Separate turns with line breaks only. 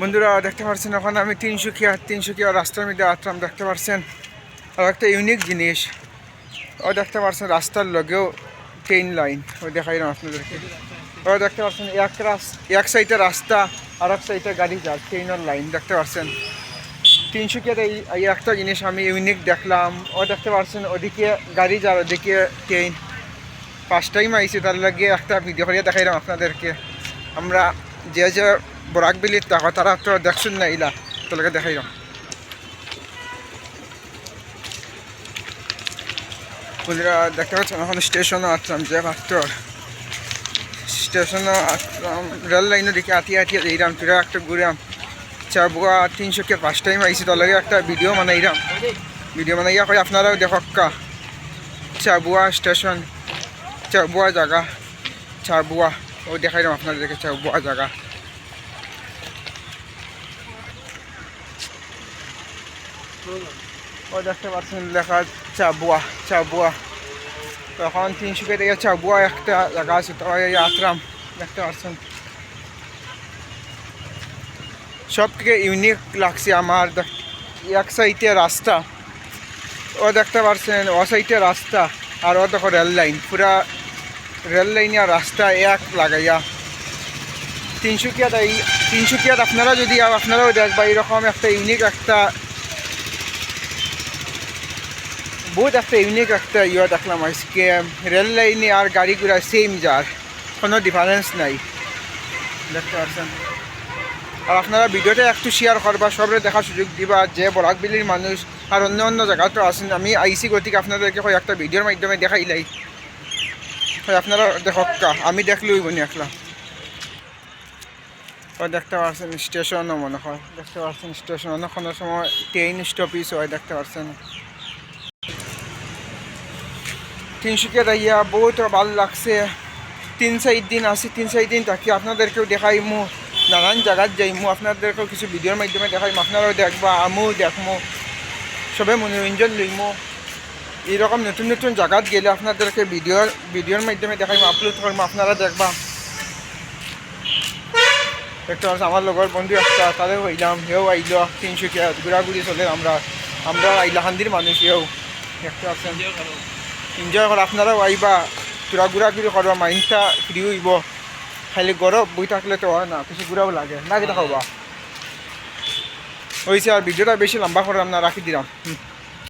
বন্ধুরা, দেখতে পাচ্ছেন এখন আমি তিনশুকিয়া তিনশুকিয়া রাস্তার মধ্যে আসলাম দেখতে পাচ্ছেন আর একটা ইউনিক জিনিস। ও দেখতে পাচ্ছেন রাস্তার লগেও ট্রেন লাইন ওই দেখাই না আপনাদেরকে। ও দেখতে পাচ্ছেন এক রাস- এক সাইডে রাস্তা, আর এক সাইডে গাড়ি যায় ট্রেনের লাইন দেখতে পাচ্ছেন তিনশুকিয়াতে এই একটা জিনিস আমি ইউনিক দেখলাম। ও দেখতে পাচ্ছেন ওদিকে গাড়ি যার ওদিকে ট্রেন ফার্স্ট টাইম আইছি, তার লাগে একটা ভিডিও করিয়া দেখাইলাম আপনাদেরকে। আমরা যে যে বরাকবিলির থাকো তারা তো দেখছেন না ইলা তোকে দেখাইলাম বন্ধুরা দেখতে পাচ্ছেন, এখন স্টেশনে আসলাম যে মাত্র। স্টেশনে আসলাম, রেল লাইনের দিকে আটিয়ে আটিয়ে যাইলাম তোরা একটা ঘুরাম। চাবুয়া তিনশোকে ফার্স্ট টাইম আইসি তার লাগে একটা ভিডিও বানাইলাম ভিডিও বানাইয়া কই আপনারাও দেখক্কা চাবুয়া স্টেশন চাবুয়া জায়গা চাবুয়া ও দেখাইলাম আপনাদেরকে চাবুয়া জায়গা। ও দেখতে পাচ্ছেন, লেখা চাবুয়া চাবুয়া। তখন তিনশোকে থেকে চাবুয়া একটা জায়গা আছে, তো এই আত্রাম দেখতে পাচ্ছেন। সব থেকে ইউনিক লাগছে আমার এক সাইডে রাস্তা। ও দেখতে পাচ্ছেন, ও সাইডে রাস্তা, আর ও দেখো রেল লাইন পুরা রেল লাইন রাস্তা এক লাগাইয়া। তিনশুকিয়াত এই তিনশুকিয়াত আপনারা যদি আপনারাও দেখবা এরকম একটা ইউনিক একটা বহুত একটা ইউনিক একটা ইয়ে দেখলাম আজকে। রেল লাইনে আর গাড়ি ঘোড়া সেম যার, কোনো ডিফারেন্স নাই। দেখতে পাচ্ছেন? আর আপনারা ভিডিওটা একটু শেয়ার করবা, সবরে দেখার সুযোগ দিবা, যে বরাকবিলির মানুষ আর অন্য অন্য জায়গাতেও আছেন। আমি আইসি গতিকে আপনাদেরকে একটা ভিডিওর মাধ্যমে দেখাইলাই। আপনারা দেখক্কা আমি দেখলেই বনি একলা। দেখতে পাচ্ছেন স্টেশনও মনে হয়, দেখতে পাচ্ছেন স্টেশন। অনেক কোনো সময় ট্রেন স্টপিস হয় দেখতে পাচ্ছেন তিনশুকিয়া দাইয়া বহুত ভালো লাগছে। তিন চার দিন আছি, তিন চার দিন থাকি আপনাদেরকেও দেখাইমু। নানান জায়গাত যাইমু, আপনাদেরকেও কিছু ভিডিওর মাধ্যমে দেখাইমু, আপনারাও দেখবা, আমিও দেখমু। সবে মনোরঞ্জন লইমু। এইরকম নতুন নতুন জায়গাত গেলে আপনাদেরকে ভিডিওর ভিডিওর মাধ্যমে দেখাইমু আপলোড করব আপনারা দেখবা। পাচ্ছি আমার লগর বন্ধু একটা তাদেরও আইলাম হেও আইল তিনশুকিয়া ঘোরাঘুরি চলে আমরা। আমরা আইলাহান্দির মানুষ হেও দেখতে পাচ্ছেন এনজয় করা আপনারাও আইবা তোরা ঘোরাঘুরি করবা মাইন্ডটা ফ্রি হইব। খালি গরম বই থাকলে তো হয় না কিছু ঘুরাও লাগে। না কিনা খাওয়া হয়েছে আর ভিডিওটা বেশি লম্বা করলাম না রাখি দিলাম।